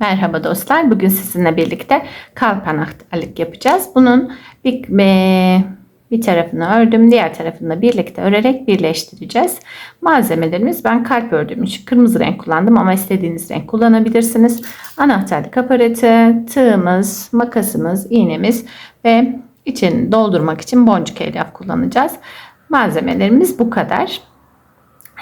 Merhaba dostlar. Bugün sizinle birlikte kalp anahtarlık yapacağız. Bunun bir, e, bir tarafını ördüm, diğer tarafını da birlikte örerek birleştireceğiz. Malzemelerimiz ben kalp ördüğüm için kırmızı renk kullandım ama istediğiniz renk kullanabilirsiniz. Anahtarlık aparatı, tığımız, makasımız, iğnemiz ve içini doldurmak için boncuk elyaf kullanacağız. Malzemelerimiz bu kadar.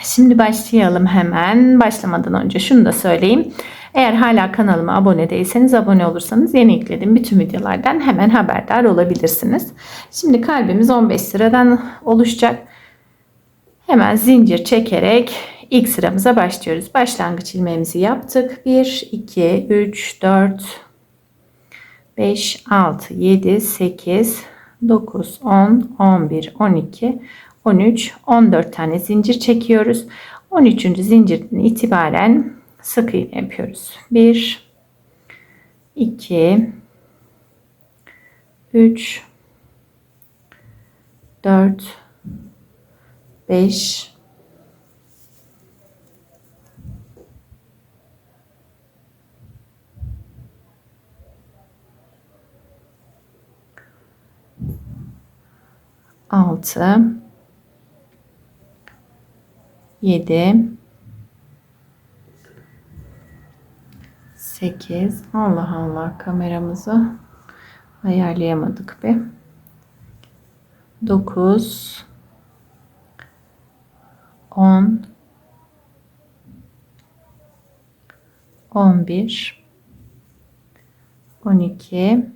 Şimdi başlayalım hemen. Başlamadan önce şunu da söyleyeyim. Eğer hala kanalıma abone değilseniz abone olursanız yeni yüklediğim bütün videolardan hemen haberdar olabilirsiniz. Şimdi kalbimiz 15 sıradan oluşacak. Hemen zincir çekerek ilk sıramıza başlıyoruz. Başlangıç ilmeğimizi yaptık. 1, 2, 3, 4, 5, 6, 7, 8, 9, 10, 11, 12, 13, 14 tane zincir çekiyoruz. 13. zincirden itibaren sık iğne yapıyoruz. 1 2 3 4 5 6 7 8 Allah Allah kameramızı ayarlayamadık be. 9 10 11 12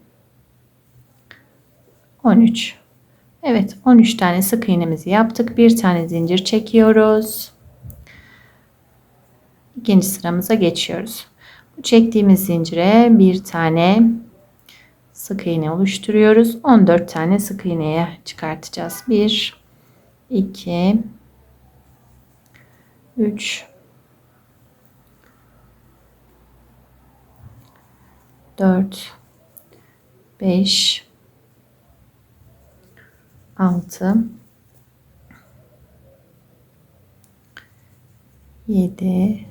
13 Evet 13 tane sık iğnemizi yaptık. Bir tane zincir çekiyoruz. İkinci sıramıza geçiyoruz. Çektiğimiz zincire bir tane sık iğne oluşturuyoruz. 14 tane sık iğneye çıkartacağız. 1 2 3 4 5 6 7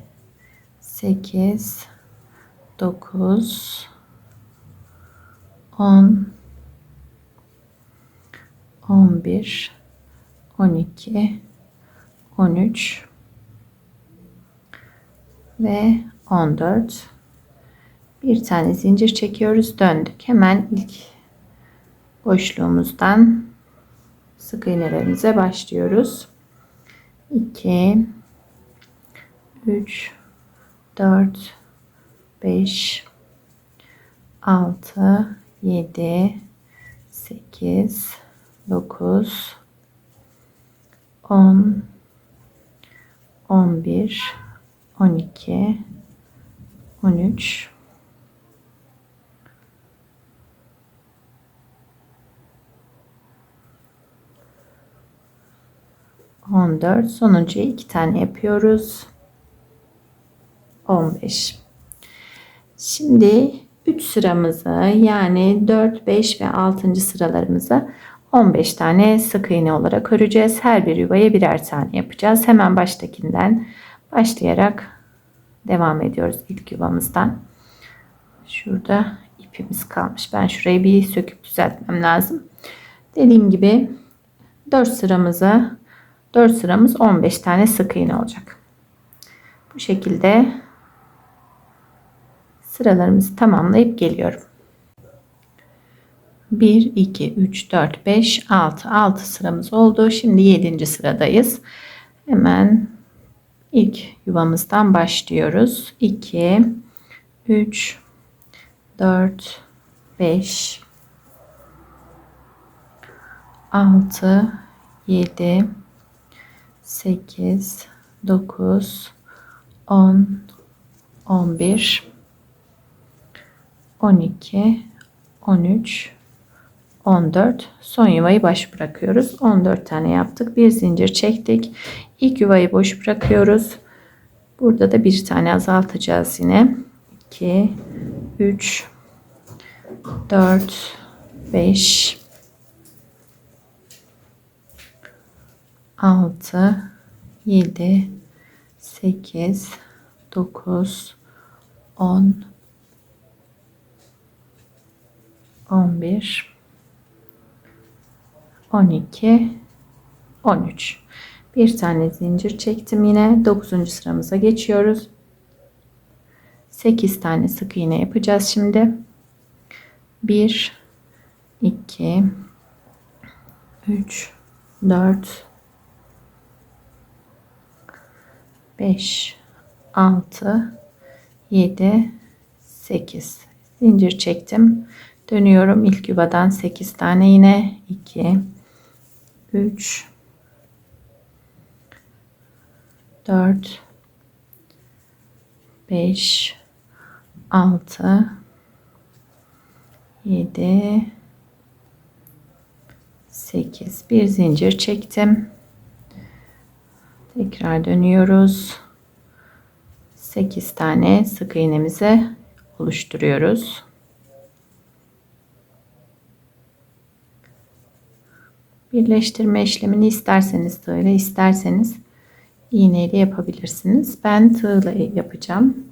8 9 10 11 12 13 ve 14 bir tane zincir çekiyoruz döndük. Hemen ilk boşluğumuzdan sık iğnelerimize başlıyoruz. 2 3 4 5 6 7 8 9 10 11 12 13 14 sonuncuya iki tane yapıyoruz. 15 Şimdi 3 sıramızı yani 4, 5 ve 6. sıralarımızı 15 tane sık iğne olarak öreceğiz. Her bir yuvaya birer tane yapacağız. Hemen baştakinden başlayarak devam ediyoruz ilk yuvamızdan. Şurada ipimiz kalmış. Ben şurayı bir söküp düzeltmem lazım. Dediğim gibi 4 sıramızı 4 sıramız 15 tane sık iğne olacak. Bu şekilde sıralarımızı tamamlayıp geliyorum. 1, 2, 3, 4, 5, 6. 6 sıramız oldu. Şimdi 7. sıradayız. Hemen ilk yuvamızdan başlıyoruz. 2, 3, 4, 5, 6, 7, 8, 9, 10, 11, 12, 13, 14. Son yuvayı boş bırakıyoruz. 14 tane yaptık. Bir zincir çektik. İlk yuvayı boş bırakıyoruz. Burada da bir tane azaltacağız yine. 2, 3, 4, 5, 6, 7, 8, 9, 10, 11 12 13 bir tane zincir çektim yine. 9. sıramıza geçiyoruz. 8 tane sık iğne yapacağız şimdi. 1 2 3 4 5 6 7 8 zincir çektim dönüyorum ilk yuvadan. 8 tane yine. 2 3 4 5 6 7 8 bir zincir çektim. Tekrar dönüyoruz. 8 tane sık iğnemizi oluşturuyoruz birleştirme işlemini isterseniz tığla isterseniz iğneyle yapabilirsiniz. Ben tığla yapacağım.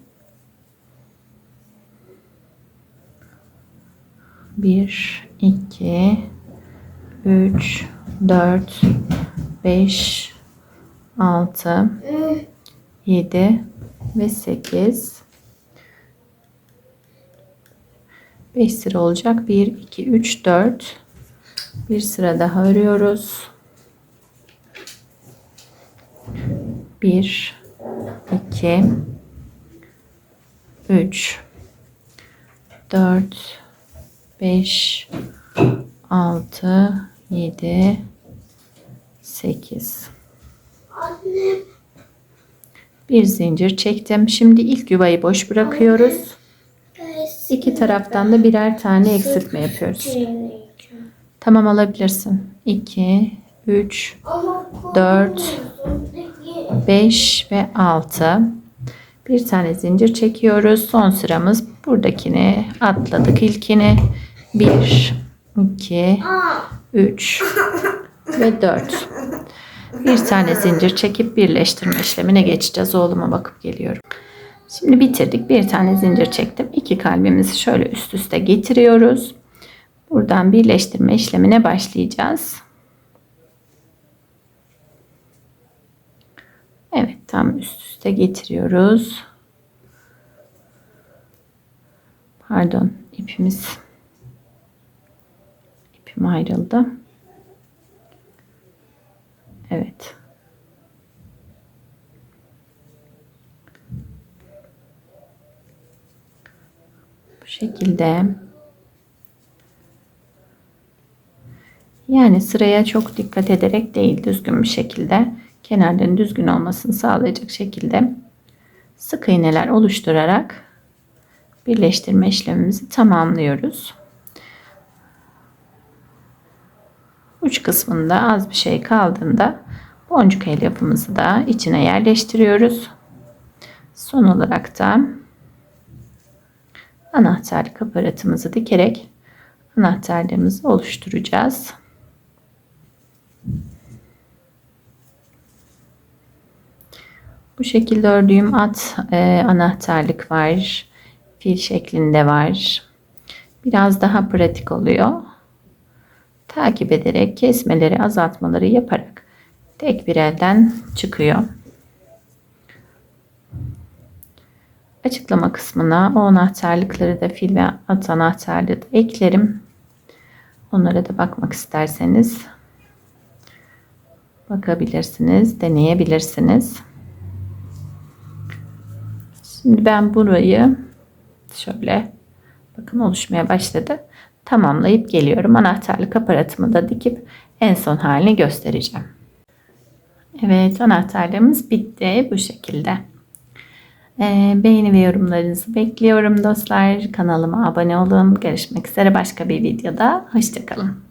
1 2 3 4 5 6 7 ve 8 5 sıra olacak. 1 2 3 4 bir sıra daha örüyoruz 1 2 3 4 5 6 7 8 Annem. bir zincir çektim şimdi ilk yuvayı boş bırakıyoruz İki taraftan da birer tane eksiltme yapıyoruz. Tamam alabilirsin. 2 3 Ama Dört. korkuyorsun. 5 ve 6 bir tane zincir çekiyoruz. Son sıramız buradakini atladık ilkini. 1 2 Aa, 3 ve 4 bir tane zincir çekip birleştirme işlemine geçeceğiz. Oğluma bakıp geliyorum. Şimdi bitirdik. Bir tane zincir çektim. İki kalbimizi şöyle üst üste getiriyoruz buradan birleştirme işlemine başlayacağız Evet tam üst üste getiriyoruz. Pardon ipimiz ipim ayrıldı. Evet. Bu şekilde yani sıraya çok dikkat ederek değil düzgün bir şekilde kenarların düzgün olmasını sağlayacak şekilde sık iğneler oluşturarak birleştirme işlemimizi tamamlıyoruz. Uç kısmında az bir şey kaldığında boncuk elyafımızı da içine yerleştiriyoruz. Son olarak da anahtarlık aparatımızı dikerek anahtarlarımızı oluşturacağız. Bu şekilde ördüğüm at e, anahtarlık var. Fil şeklinde var. Biraz daha pratik oluyor. Takip ederek kesmeleri, azaltmaları yaparak tek bir elden çıkıyor. Açıklama kısmına o anahtarlıkları da fil ve at anahtarlığı da eklerim. Onlara da bakmak isterseniz bakabilirsiniz, deneyebilirsiniz. Şimdi ben burayı şöyle bakın oluşmaya başladı. Tamamlayıp geliyorum. Anahtarlık aparatımı da dikip en son halini göstereceğim. Evet anahtarlığımız bitti bu şekilde. Ee, beğeni ve yorumlarınızı bekliyorum dostlar. Kanalıma abone olun. Görüşmek üzere başka bir videoda. Hoşçakalın.